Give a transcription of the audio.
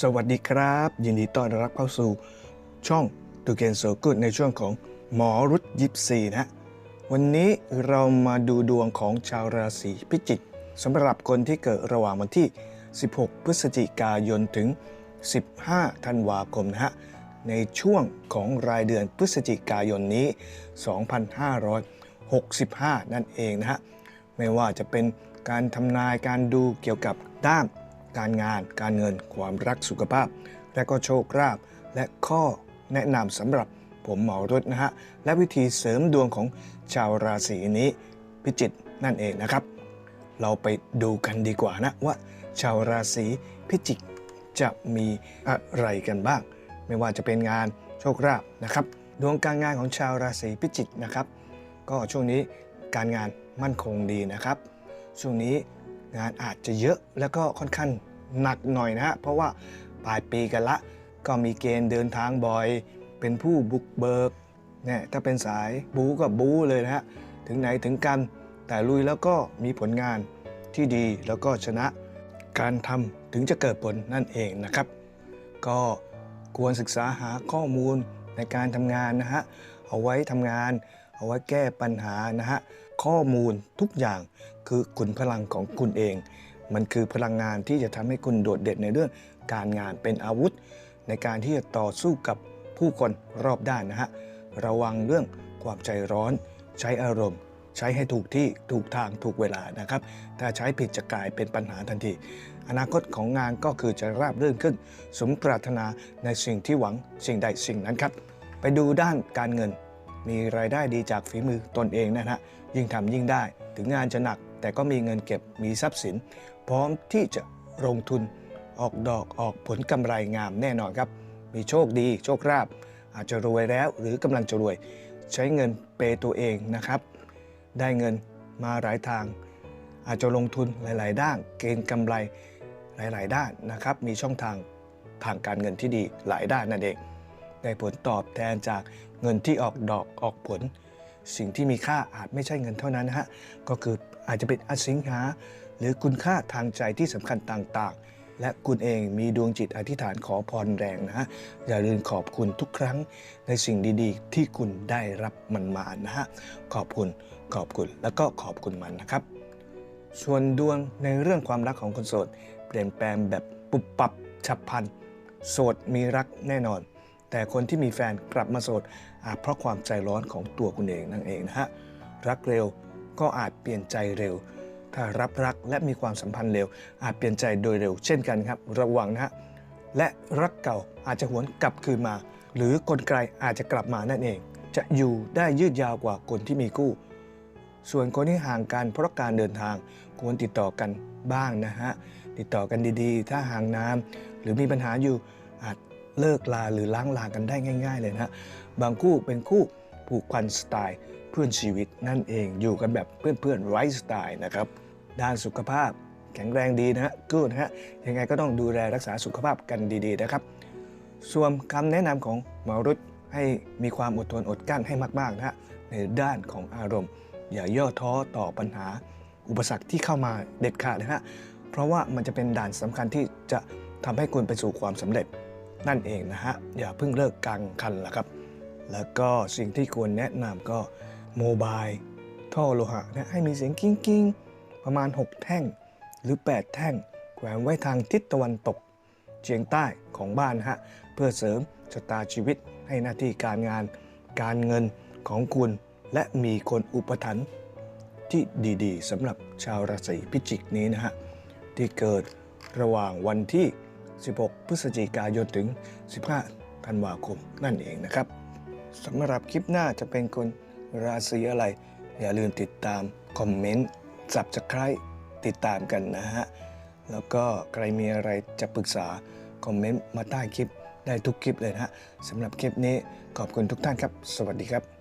สวัสดีครับ ยินดีต้อนรับเข้าสู่ช่องตูเกนโซกุดในช่วงของหมอรุดยิปซีนะฮะวันนี้เรามาดูดวงของชาวราศีพิจิกสำหรับคนที่เกิดระหว่างวันที่ 16 พฤศจิกายนถึง 15 ธันวาคมนะฮะในช่วงของรายเดือนพฤศจิกายนนี้ 2565 นั่นเองนะฮะไม่ว่าจะเป็นการทำนายการดูเกี่ยวกับด้าน การงาน การเงิน ความรักสุขภาพ และก็โชคลาภและข้อแนะนำสำหรับผมหมอรุดนะฮะ และวิธีเสริมดวงของชาวราศีนี้พิจิกนั่นเองนะครับ เราไปดูกันดีกว่านะว่า ชาวราศีพิจิกจะมีอะไรกันบ้าง ไม่ว่าจะเป็นงานโชคลาภนะครับ ดวงการงานของชาวราศีพิจิกนะครับ ก็ช่วงนี้การงานมั่นคงดีนะครับ ช่วงนี้ งานอาจจะเยอะแล้วก็ค่อนข้างหนักหน่อยนะฮะเพราะว่าปลายปีกันละ ก็มีเกณฑ์เดินทางบ่อย เป็นผู้บุกเบิกเนี่ยถ้าเป็นสายบูก็บูเลยนะฮะถึงไหนถึงกัน แต่ลุยแล้วก็มีผลงานที่ดีแล้วก็ชนะการทำถึงจะเกิดผลนั่นเองนะครับ ก็ควรศึกษาหาข้อมูลในการทำงานนะฮะเอาไว้ทำงาน เอาไว้แก้ปัญหานะฮะ ข้อมูลทุกอย่างคือขุนพลังของคุณเอง มันคือพลังงานที่จะทำให้คุณโดดเด่นในเรื่องการงานเป็นอาวุธ ในการที่จะต่อสู้กับผู้คนรอบด้านนะฮะระวังเรื่องความใจร้อน ใช้อารมณ์ ใช้ให้ถูกที่ถูกทางถูกเวลานะครับ ถ้าใช้ผิดจะกลายเป็นปัญหาทันที อนาคตของงานก็คือจะราบรื่นขึ้น สมปรารถนาในสิ่งที่หวังสิ่งใดสิ่งนั้นครับ ไปดูด้านการเงิน มีรายได้ดีจากฝีมือตนเองนะฮะยิ่งทำยิ่งได้ ถึงงานจะหนัก แต่ก็มีเงินเก็บมีทรัพย์สิน พร้อมที่จะลงทุนออกดอกออกผลกำไรงามแน่นอนครับ มีโชคดีโชคลาภอาจจะรวยแล้วหรือกำลังจะรวย ใช้เงินเปย์ตัวเองนะครับ ได้เงินมาหลายทาง อาจจะลงทุนหลาย ๆ ด้านเกณฑ์กำไรหลาย ๆ ด้านนะครับ มีช่องทางทางการเงินที่ดีหลายด้านนั่นเอง ได้ผลตอบแทนจากเงินที่ออกดอกออกผล สิ่งที่มีค่าอาจไม่ใช่เงินเท่านั้นนะฮะก็คืออาจจะเป็นอสิงหา หรือคุณค่าทางใจที่สำคัญต่างๆ และคุณเองมีดวงจิตอธิษฐานขอพรแรงนะฮะอย่าลืมขอบคุณทุกครั้งในสิ่งดีๆ ที่คุณได้รับมันมานะฮะขอบคุณขอบคุณแล้วก็ขอบคุณมันนะครับ ส่วนดวงในเรื่องความรักของคนโสดเปลี่ยนแปลงแบบปุบปับฉับพลันโสดมีรักแน่นอน แต่คนที่มีแฟนกลับมาโสดอาจเพราะความใจร้อนของตัวคุณเองนั่นเองนะฮะรักเร็วก็อาจเปลี่ยนใจเร็ว ถ้ารับรักและมีความสัมพันธ์เร็ว อาจเปลี่ยนใจโดยเร็ว เช่นกันครับ ระวังนะฮะและรักเก่าอาจจะหวนกลับคืนมา หรือคนไกลอาจจะกลับมานั่นเอง จะอยู่ได้ยืดยาวกว่าคนที่มีคู่ ส่วนคนที่ห่างกันเพราะการเดินทางควรติดต่อกันบ้างนะฮะติดต่อกันดีๆ ถ้าห่างน้ำหรือมีปัญหาอยู่อาจ เลิกลาหรือล้างลากันได้ง่าย ๆ เลยนะฮะบางคู่เป็นคู่ผูกพันสไตล์เพื่อนชีวิตนั่นเองอยู่กันแบบเพื่อนๆไร้สไตล์นะครับด้านสุขภาพแข็งแรงดีนะฮะกูดนะฮะยังไงก็ต้องดูแลรักษาสุขภาพกันดีๆนะครับ ส่วนคำแนะนำของหมอรุตให้มีความอดทนอดกลั้นให้มากๆนะฮะในด้านของอารมณ์ อย่าย่อท้อต่อปัญหา อุปสรรคที่เข้ามาเด็ดขาดนะฮะเพราะว่ามันจะเป็นด่านสำคัญที่จะทำให้คุณไปสู่ความสำเร็จ นั่นเองนะฮะ อย่าเพิ่งเลิกกลางคันละครับ แล้วก็สิ่งที่ควรแนะนำก็โมบายท่อโลหะนะให้มีเสียงกิ้งกิ้งประมาณ 6 แท่งหรือ 8 แท่ง แขวนไว้ทางทิศตะวันตกเฉียงใต้ของบ้านนะฮะ เพื่อเสริมชะตาชีวิตให้หน้าที่การงาน การเงินของคุณ และมีคนอุปถัมภ์ที่ดีๆสำหรับชาวราศีพิจิกนี้นะฮะ ที่เกิดระหว่างวันที่ 16 พฤศจิกายนถึง 15ธันวาคมนั่นเองนะครับสำหรับคลิปหน้าจะเป็นคนราศีอะไร อย่าลืมติดตาม คอมเมนต์สับจะใครติดตามกันนะฮะ แล้วก็ใครมีอะไรจะปรึกษา คอมเมนต์มาใต้คลิปได้ทุกคลิปเลยนะฮะสำหรับคลิปนี้ขอบคุณทุกท่านครับ สวัสดีครับ